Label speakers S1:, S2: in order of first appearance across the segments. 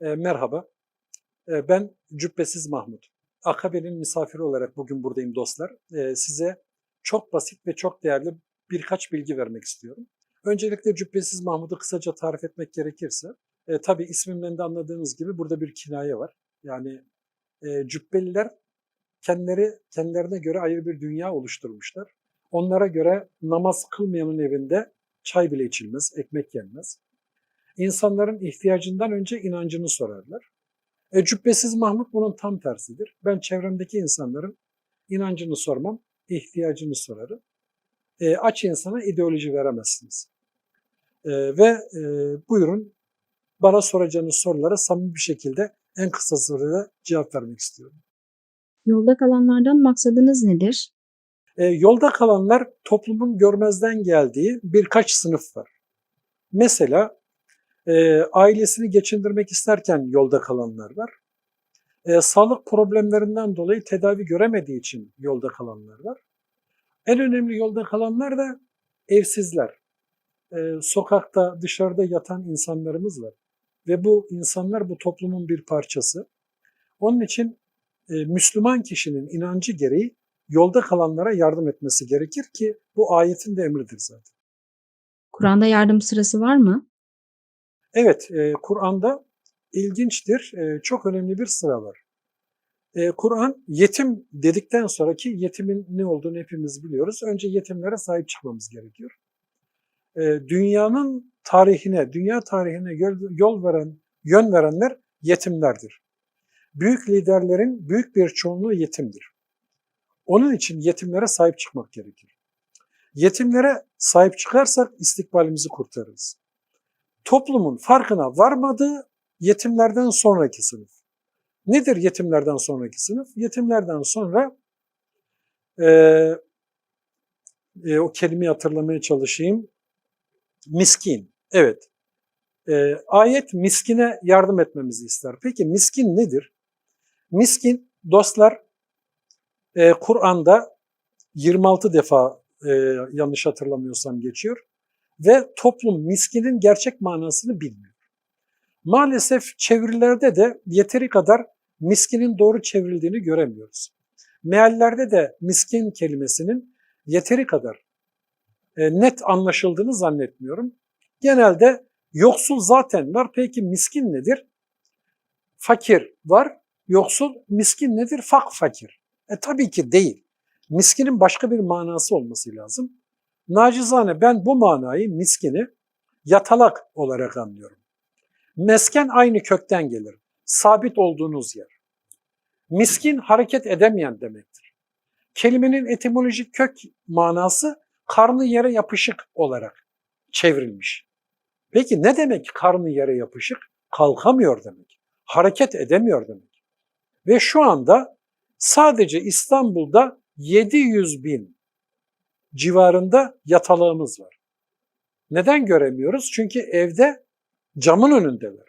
S1: E, merhaba, E, ben Cübbesiz Mahmut. Akabe'nin misafiri olarak bugün buradayım dostlar. E, size çok basit ve çok değerli birkaç bilgi vermek istiyorum. Öncelikle Cübbesiz Mahmut'u kısaca tarif etmek gerekirse, e, tabii ismimden de anladığınız gibi burada bir kinaye var. Yani e, Cübbeliler kendileri kendilerine göre ayrı bir dünya oluşturmuşlar. Onlara göre namaz kılmayanın evinde çay bile içilmez, ekmek yenmez. İnsanların ihtiyacından önce inancını sorarlar. E, Cübbesiz Mahmut bunun tam tersidir. Ben çevremdeki insanların inancını sormam, ihtiyacını sorarım. E, aç insana ideoloji veremezsiniz. E, ve e, buyurun bana soracağınız sorulara samimi bir şekilde en kısa sürede cevap vermek istiyorum.
S2: Yolda kalanlardan maksadınız nedir?
S1: E, yolda kalanlar toplumun görmezden geldiği birkaç sınıf var. Mesela e, ailesini geçindirmek isterken yolda kalanlar var. E, sağlık problemlerinden dolayı tedavi göremediği için yolda kalanlar var. En önemli yolda kalanlar da evsizler. E, sokakta, dışarıda yatan insanlarımız var. Ve bu insanlar bu toplumun bir parçası. Onun için e, Müslüman kişinin inancı gereği yolda kalanlara yardım etmesi gerekir ki bu ayetin de emridir zaten.
S2: Kur'an'da yardım sırası var mı?
S1: Evet, e, Kur'an'da ilginçtir, e, çok önemli bir sıra var. E, Kur'an yetim dedikten sonraki yetimin ne olduğunu hepimiz biliyoruz. Önce yetimlere sahip çıkmamız gerekiyor. E, dünyanın tarihine, dünya tarihine yol, yol veren, yön verenler yetimlerdir. Büyük liderlerin büyük bir çoğunluğu yetimdir. Onun için yetimlere sahip çıkmak gerekir. Yetimlere sahip çıkarsak istikbalimizi kurtarırız. Toplumun farkına varmadığı yetimlerden sonraki sınıf. Nedir yetimlerden sonraki sınıf? Yetimlerden sonra e, e, o kelimeyi hatırlamaya çalışayım. Miskin. Evet. E, ayet miskine yardım etmemizi ister. Peki miskin nedir? Miskin dostlar e, Kur'an'da 26 defa e, yanlış hatırlamıyorsam geçiyor ve toplum miskinin gerçek manasını bilmiyor. Maalesef çevirilerde de yeteri kadar miskinin doğru çevrildiğini göremiyoruz. Meallerde de miskin kelimesinin yeteri kadar e, net anlaşıldığını zannetmiyorum. Genelde yoksul zaten var. Peki miskin nedir? Fakir var. Yoksul, miskin nedir? Fak fakir. E tabii ki değil. Miskinin başka bir manası olması lazım. Nacizane ben bu manayı miskini yatalak olarak anlıyorum. Mesken aynı kökten gelir. Sabit olduğunuz yer. Miskin hareket edemeyen demektir. Kelimenin etimolojik kök manası karnı yere yapışık olarak çevrilmiş. Peki ne demek karnı yere yapışık? Kalkamıyor demek. Hareket edemiyor demek. Ve şu anda sadece İstanbul'da 700 bin civarında yatalağımız var. Neden göremiyoruz? Çünkü evde camın önündeler.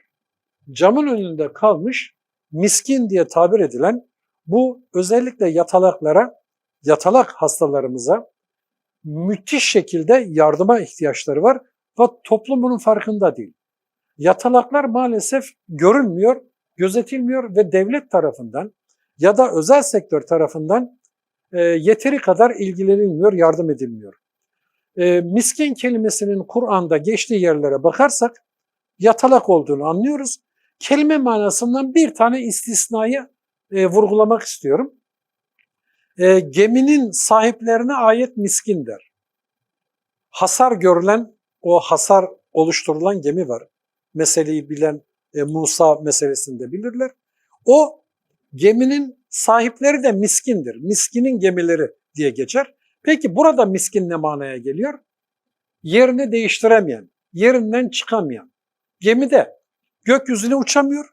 S1: Camın önünde kalmış miskin diye tabir edilen bu özellikle yatalaklara, yatalak hastalarımıza müthiş şekilde yardıma ihtiyaçları var ve toplum bunun farkında değil. Yatalaklar maalesef görünmüyor, gözetilmiyor ve devlet tarafından ya da özel sektör tarafından e, yeteri kadar ilgilenilmiyor, yardım edilmiyor. E, miskin kelimesinin Kur'an'da geçtiği yerlere bakarsak yatalak olduğunu anlıyoruz. Kelime manasından bir tane istisnayı e, vurgulamak istiyorum. E, geminin sahiplerine ayet miskin der. Hasar görülen, o hasar oluşturulan gemi var. Meseleyi bilen e, Musa meselesinde bilirler. O geminin sahipleri de miskindir. Miskinin gemileri diye geçer. Peki burada miskin ne manaya geliyor? Yerini değiştiremeyen, yerinden çıkamayan. Gemide gökyüzüne uçamıyor,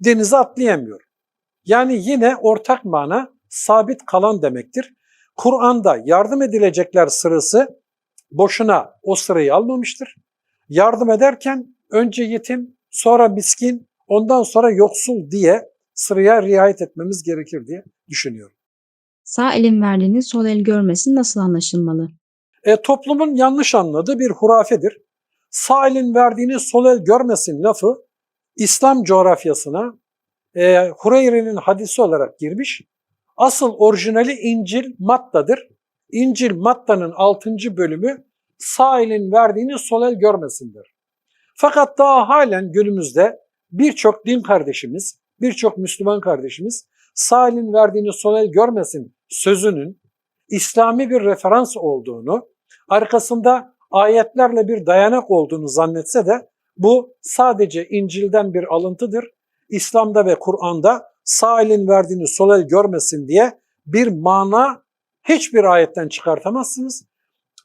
S1: denize atlayamıyor. Yani yine ortak mana sabit kalan demektir. Kur'an'da yardım edilecekler sırası boşuna o sırayı almamıştır. Yardım ederken önce yetim, sonra miskin, ondan sonra yoksul diye sıraya riayet etmemiz gerekir diye düşünüyorum.
S2: Sağ elin verdiğini sol el görmesin nasıl anlaşılmalı?
S1: E, toplumun yanlış anladığı bir hurafedir. Sağ elin verdiğini sol el görmesin lafı İslam coğrafyasına e, Hureyre'nin hadisi olarak girmiş. Asıl orijinali İncil Matta'dır. İncil Matta'nın 6. bölümü sağ elin verdiğini sol el görmesindir. Fakat daha halen günümüzde birçok din kardeşimiz, birçok Müslüman kardeşimiz sağ verdiğini sol el görmesin sözünün İslami bir referans olduğunu, arkasında ayetlerle bir dayanak olduğunu zannetse de bu sadece İncil'den bir alıntıdır. İslam'da ve Kur'an'da sağ verdiğini sol el görmesin diye bir mana hiçbir ayetten çıkartamazsınız.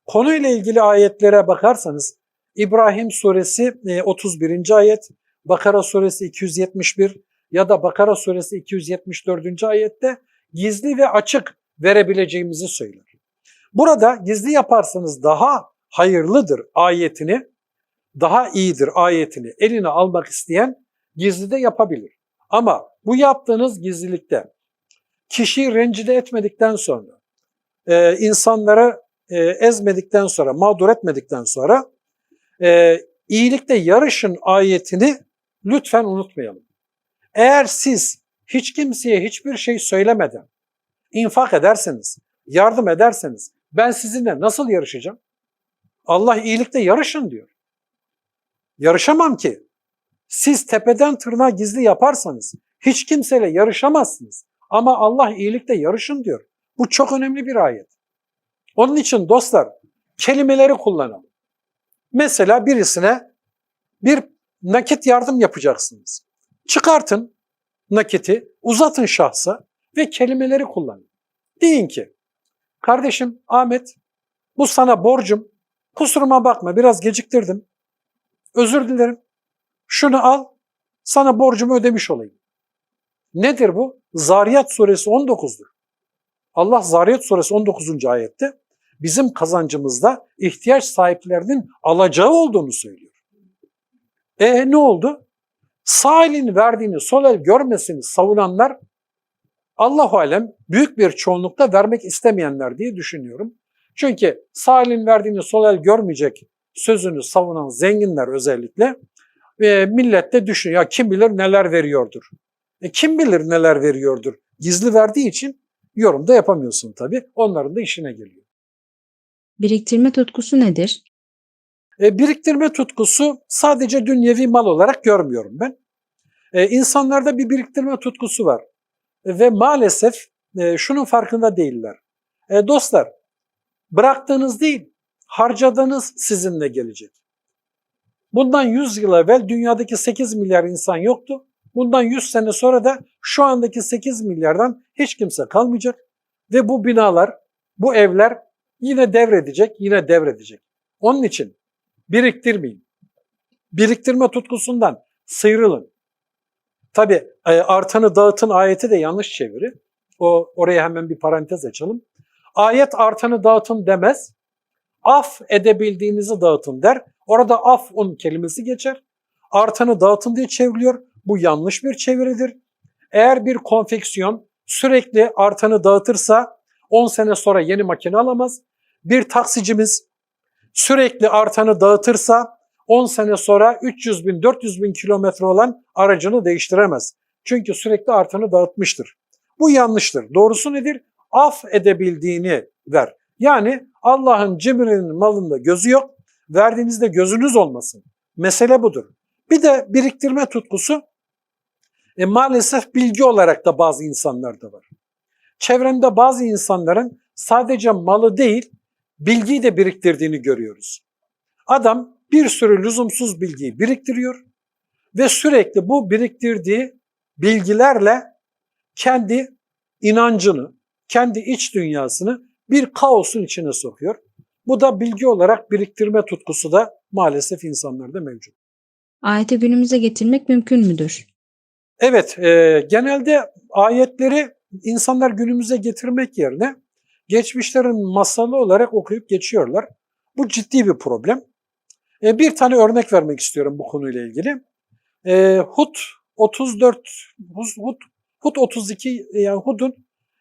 S1: Konuyla ilgili ayetlere bakarsanız İbrahim suresi e, 31. ayet, Bakara suresi 271 ya da Bakara suresi 274. ayette gizli ve açık verebileceğimizi söyler. Burada gizli yaparsanız daha hayırlıdır ayetini, daha iyidir ayetini eline almak isteyen gizli de yapabilir. Ama bu yaptığınız gizlilikte kişiyi rencide etmedikten sonra, e, insanları e, ezmedikten sonra, mağdur etmedikten sonra e, iyilikte yarışın ayetini lütfen unutmayalım. Eğer siz hiç kimseye hiçbir şey söylemeden infak ederseniz, yardım ederseniz ben sizinle nasıl yarışacağım? Allah iyilikte yarışın diyor. Yarışamam ki. Siz tepeden tırnağa gizli yaparsanız hiç kimseyle yarışamazsınız. Ama Allah iyilikte yarışın diyor. Bu çok önemli bir ayet. Onun için dostlar kelimeleri kullanalım. Mesela birisine bir nakit yardım yapacaksınız. Çıkartın nakiti, uzatın şahsa ve kelimeleri kullanın. Deyin ki, kardeşim Ahmet bu sana borcum, kusuruma bakma biraz geciktirdim. Özür dilerim. Şunu al, sana borcumu ödemiş olayım. Nedir bu? Zariyat suresi 19'dur. Allah Zariyat suresi 19. ayette bizim kazancımızda ihtiyaç sahiplerinin alacağı olduğunu söylüyor. E ne oldu? Sağ elin verdiğini sol el görmesini savunanlar Allahu alem büyük bir çoğunlukta vermek istemeyenler diye düşünüyorum. Çünkü sağ elin verdiğini sol el görmeyecek sözünü savunan zenginler özellikle ve millet de düşünüyor ya kim bilir neler veriyordur. E kim bilir neler veriyordur. Gizli verdiği için yorum da yapamıyorsun tabii. Onların da işine geliyor.
S2: Biriktirme tutkusu nedir?
S1: E, biriktirme tutkusu sadece dünyevi mal olarak görmüyorum ben. E, insanlarda bir biriktirme tutkusu var. E, ve maalesef e, şunun farkında değiller. E, dostlar, bıraktığınız değil, harcadığınız sizinle gelecek. Bundan 100 yıl evvel dünyadaki 8 milyar insan yoktu. Bundan 100 sene sonra da şu andaki 8 milyardan hiç kimse kalmayacak. Ve bu binalar, bu evler yine devredecek, yine devredecek. Onun için biriktirmeyin. Biriktirme tutkusundan sıyrılın. Tabi artanı dağıtın ayeti de yanlış çeviri. O oraya hemen bir parantez açalım. Ayet artanı dağıtın demez. Af edebildiğinizi dağıtın der. Orada afun kelimesi geçer. Artanı dağıtın diye çevriliyor. Bu yanlış bir çeviridir. Eğer bir konfeksiyon sürekli artanı dağıtırsa 10 sene sonra yeni makine alamaz. Bir taksicimiz sürekli artanı dağıtırsa 10 sene sonra 300 bin, 400 bin kilometre olan aracını değiştiremez. Çünkü sürekli artanı dağıtmıştır. Bu yanlıştır. Doğrusu nedir? Af edebildiğini ver. Yani Allah'ın cimrinin malında gözü yok. Verdiğinizde gözünüz olmasın. Mesele budur. Bir de biriktirme tutkusu e, maalesef bilgi olarak da bazı insanlarda var. Çevremde bazı insanların sadece malı değil, bilgiyi de biriktirdiğini görüyoruz. Adam bir sürü lüzumsuz bilgiyi biriktiriyor ve sürekli bu biriktirdiği bilgilerle kendi inancını, kendi iç dünyasını bir kaosun içine sokuyor. Bu da bilgi olarak biriktirme tutkusu da maalesef insanlarda mevcut.
S2: Ayeti günümüze getirmek mümkün müdür?
S1: Evet, e, genelde ayetleri insanlar günümüze getirmek yerine geçmişlerin masalı olarak okuyup geçiyorlar. Bu ciddi bir problem. E, bir tane örnek vermek istiyorum bu konuyla ilgili. E, Hud 34, Hud, Hud 32 yani Hud'un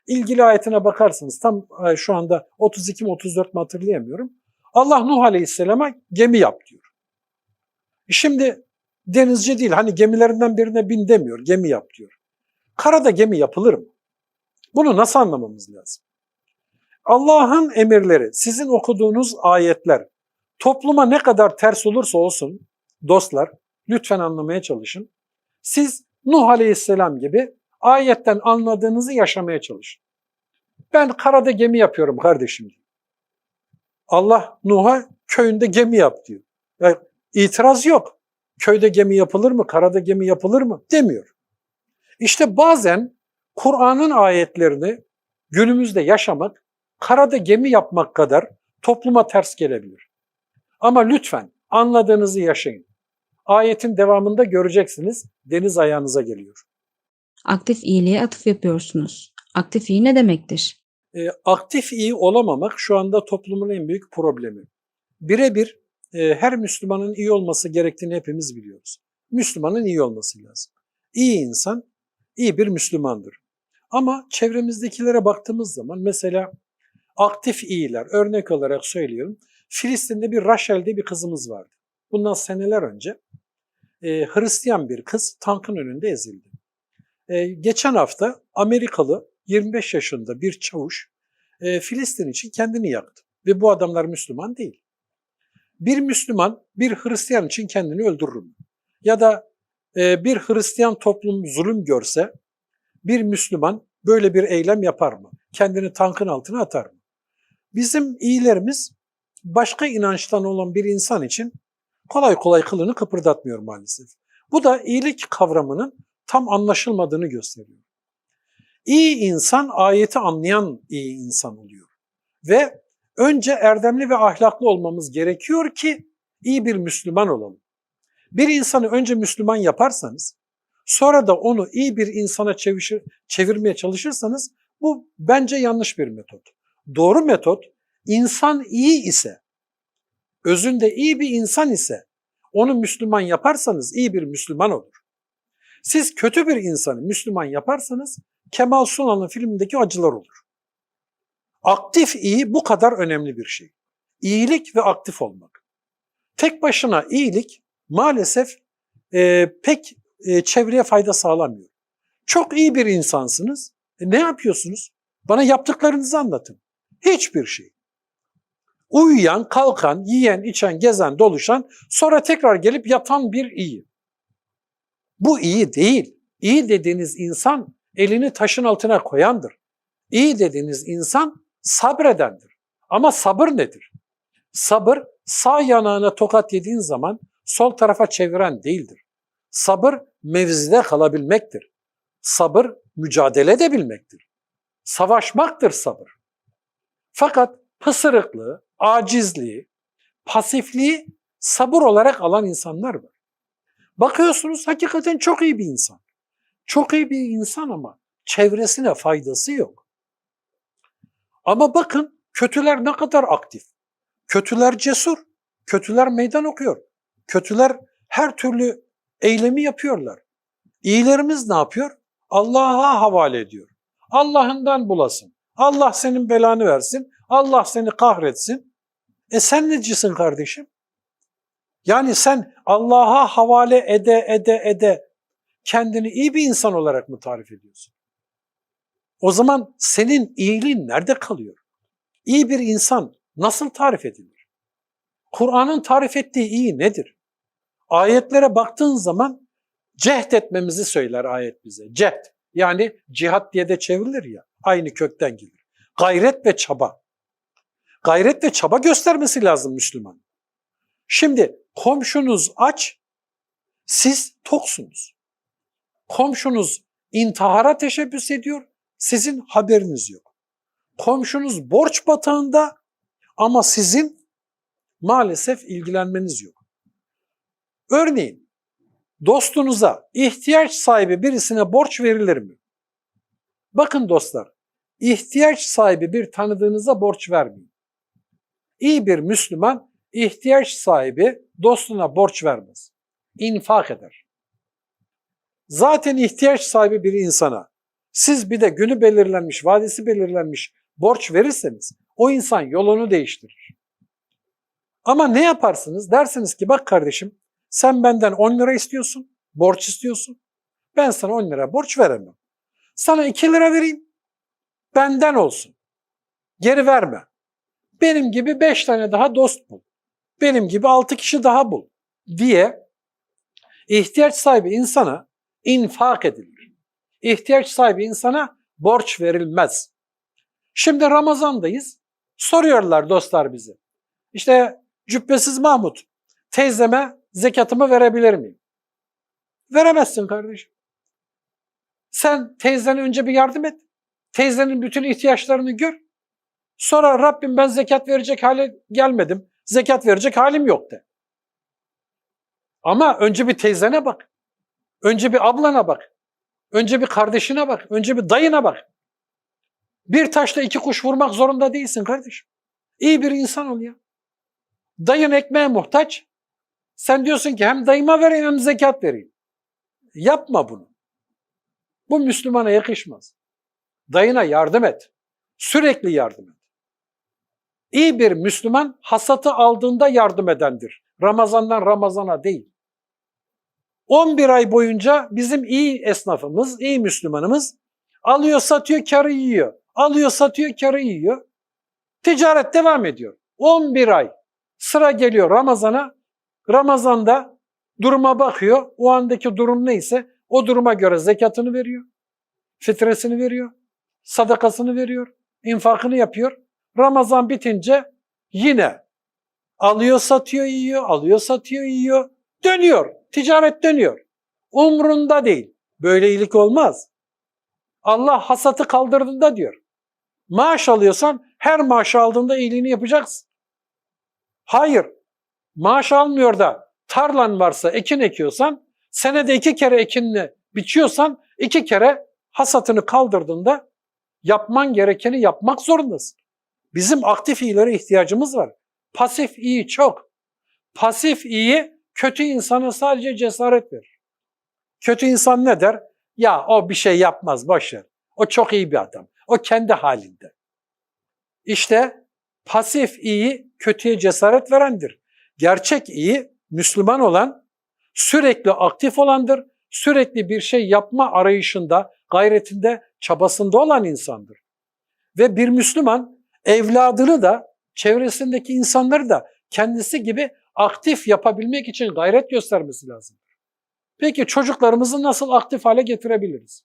S1: ilgili ayetine bakarsınız. Tam e, şu anda 32 mi 34 mi hatırlayamıyorum. Allah Nuh Aleyhisselam'a gemi yap diyor. Şimdi denizci değil. Hani gemilerinden birine bin demiyor, gemi yap diyor. Karada gemi yapılır mı? Bunu nasıl anlamamız lazım? Allah'ın emirleri, sizin okuduğunuz ayetler topluma ne kadar ters olursa olsun dostlar lütfen anlamaya çalışın. Siz Nuh Aleyhisselam gibi ayetten anladığınızı yaşamaya çalışın. Ben karada gemi yapıyorum kardeşim. Allah Nuh'a köyünde gemi yap diyor. Yani itiraz yok. Köyde gemi yapılır mı, karada gemi yapılır mı demiyor. İşte bazen Kur'an'ın ayetlerini günümüzde yaşamak, karada gemi yapmak kadar topluma ters gelebilir. Ama lütfen anladığınızı yaşayın. Ayetin devamında göreceksiniz deniz ayağınıza geliyor.
S2: Aktif iyiliğe atıf yapıyorsunuz. Aktif iyi ne demektir?
S1: E, aktif iyi olamamak şu anda toplumun en büyük problemi. Birebir e, her Müslümanın iyi olması gerektiğini hepimiz biliyoruz. Müslümanın iyi olması lazım. İyi insan, iyi bir Müslümandır. Ama çevremizdekilere baktığımız zaman mesela aktif iyiler, örnek olarak söylüyorum. Filistin'de bir Raşel'de bir kızımız vardı. Bundan seneler önce e, Hristiyan bir kız tankın önünde ezildi. E, geçen hafta Amerikalı 25 yaşında bir çavuş e, Filistin için kendini yaktı. Ve bu adamlar Müslüman değil. Bir Müslüman bir Hristiyan için kendini öldürür mü? Ya da e, bir Hristiyan toplum zulüm görse bir Müslüman böyle bir eylem yapar mı? Kendini tankın altına atar mı? Bizim iyilerimiz başka inançtan olan bir insan için kolay kolay kılını kıpırdatmıyor maalesef. Bu da iyilik kavramının tam anlaşılmadığını gösteriyor. İyi insan ayeti anlayan iyi insan oluyor. Ve önce erdemli ve ahlaklı olmamız gerekiyor ki iyi bir Müslüman olalım. Bir insanı önce Müslüman yaparsanız, sonra da onu iyi bir insana çevirmeye çalışırsanız bu bence yanlış bir metot. Doğru metot insan iyi ise, özünde iyi bir insan ise onu Müslüman yaparsanız iyi bir Müslüman olur. Siz kötü bir insanı Müslüman yaparsanız Kemal Sunal'ın filmindeki acılar olur. Aktif iyi bu kadar önemli bir şey. İyilik ve aktif olmak. Tek başına iyilik maalesef e, pek e, çevreye fayda sağlamıyor. Çok iyi bir insansınız. E, ne yapıyorsunuz? Bana yaptıklarınızı anlatın. Hiçbir şey. Uyuyan, kalkan, yiyen, içen, gezen, doluşan, sonra tekrar gelip yatan bir iyi. Bu iyi değil. İyi dediğiniz insan elini taşın altına koyandır. İyi dediğiniz insan sabredendir. Ama sabır nedir? Sabır sağ yanağına tokat yediğin zaman sol tarafa çeviren değildir. Sabır mevzide kalabilmektir. Sabır mücadele edebilmektir. Savaşmaktır sabır. Fakat pısırıklığı, acizliği, pasifliği sabır olarak alan insanlar var. Bakıyorsunuz hakikaten çok iyi bir insan. Çok iyi bir insan ama çevresine faydası yok. Ama bakın kötüler ne kadar aktif. Kötüler cesur. Kötüler meydan okuyor. Kötüler her türlü eylemi yapıyorlar. İyilerimiz ne yapıyor? Allah'a havale ediyor. Allah'ından bulasın. Allah senin belanı versin. Allah seni kahretsin. E sen necisin kardeşim? Yani sen Allah'a havale ede ede ede kendini iyi bir insan olarak mı tarif ediyorsun? O zaman senin iyiliğin nerede kalıyor? İyi bir insan nasıl tarif edilir? Kur'an'ın tarif ettiği iyi nedir? Ayetlere baktığın zaman cehd etmemizi söyler ayet bize. Cehd yani cihat diye de çevrilir ya aynı kökten gelir. Gayret ve çaba. Gayret ve çaba göstermesi lazım Müslüman. Şimdi komşunuz aç, siz toksunuz. Komşunuz intihara teşebbüs ediyor, sizin haberiniz yok. Komşunuz borç batağında ama sizin maalesef ilgilenmeniz yok. Örneğin dostunuza ihtiyaç sahibi birisine borç verilir mi? Bakın dostlar, ihtiyaç sahibi bir tanıdığınıza borç vermeyin. İyi bir Müslüman ihtiyaç sahibi dostuna borç vermez. İnfak eder. Zaten ihtiyaç sahibi bir insana siz bir de günü belirlenmiş, vadesi belirlenmiş borç verirseniz o insan yolunu değiştirir. Ama ne yaparsınız? Dersiniz ki bak kardeşim Sen benden 10 lira istiyorsun, borç istiyorsun. Ben sana 10 lira borç veremem. Sana 2 lira vereyim, benden olsun. Geri verme. Benim gibi 5 tane daha dost bul. Benim gibi 6 kişi daha bul diye ihtiyaç sahibi insana infak edilir. İhtiyaç sahibi insana borç verilmez. Şimdi Ramazan'dayız. Soruyorlar dostlar bizi. İşte Cübbesiz Mahmut, teyzeme zekatımı verebilir miyim? Veremezsin kardeşim. Sen teyzene önce bir yardım et. Teyzenin bütün ihtiyaçlarını gör. Sonra Rabbim ben zekat verecek hale gelmedim. Zekat verecek halim yok de. Ama önce bir teyzene bak. Önce bir ablana bak. Önce bir kardeşine bak. Önce bir dayına bak. Bir taşla iki kuş vurmak zorunda değilsin kardeşim. İyi bir insan ol ya. Dayın ekmeğe muhtaç. Sen diyorsun ki hem dayıma vereyim hem zekat vereyim. Yapma bunu. Bu Müslümana yakışmaz. Dayına yardım et. Sürekli yardım et. İyi bir Müslüman hasatı aldığında yardım edendir. Ramazandan Ramazana değil. 11 ay boyunca bizim iyi esnafımız, iyi Müslümanımız alıyor satıyor karı yiyor. Alıyor satıyor karı yiyor. Ticaret devam ediyor. 11 ay. Sıra geliyor Ramazan'a. Ramazan'da duruma bakıyor. O andaki durum neyse o duruma göre zekatını veriyor. Fitresini veriyor. Sadakasını veriyor. infakını yapıyor. Ramazan bitince yine alıyor satıyor yiyor. Alıyor satıyor yiyor. Dönüyor. Ticaret dönüyor. Umrunda değil. Böyle iyilik olmaz. Allah hasatı kaldırdığında diyor. Maaş alıyorsan her maaş aldığında iyiliğini yapacaksın. Hayır. Maaş almıyor da tarlan varsa ekin ekiyorsan, senede iki kere ekinini biçiyorsan, iki kere hasatını kaldırdığında yapman gerekeni yapmak zorundasın. Bizim aktif iyilere ihtiyacımız var. Pasif iyi çok. Pasif iyi kötü insana sadece cesaret verir. Kötü insan ne der? Ya o bir şey yapmaz boşver. O çok iyi bir adam. O kendi halinde. İşte pasif iyi kötüye cesaret verendir. Gerçek iyi Müslüman olan sürekli aktif olandır. Sürekli bir şey yapma arayışında, gayretinde, çabasında olan insandır. Ve bir Müslüman evladını da çevresindeki insanları da kendisi gibi aktif yapabilmek için gayret göstermesi lazım. Peki çocuklarımızı nasıl aktif hale getirebiliriz?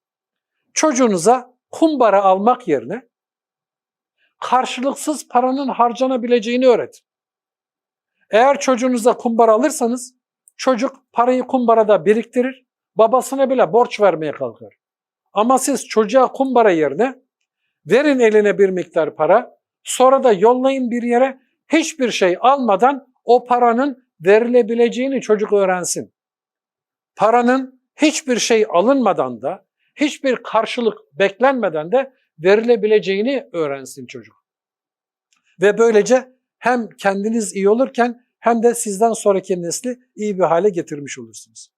S1: Çocuğunuza kumbara almak yerine karşılıksız paranın harcanabileceğini öğretin. Eğer çocuğunuza kumbara alırsanız çocuk parayı kumbarada biriktirir, babasına bile borç vermeye kalkar. Ama siz çocuğa kumbara yerine verin eline bir miktar para, sonra da yollayın bir yere hiçbir şey almadan o paranın verilebileceğini çocuk öğrensin. Paranın hiçbir şey alınmadan da, hiçbir karşılık beklenmeden de verilebileceğini öğrensin çocuk. Ve böylece hem kendiniz iyi olurken hem de sizden sonraki nesli iyi bir hale getirmiş olursunuz.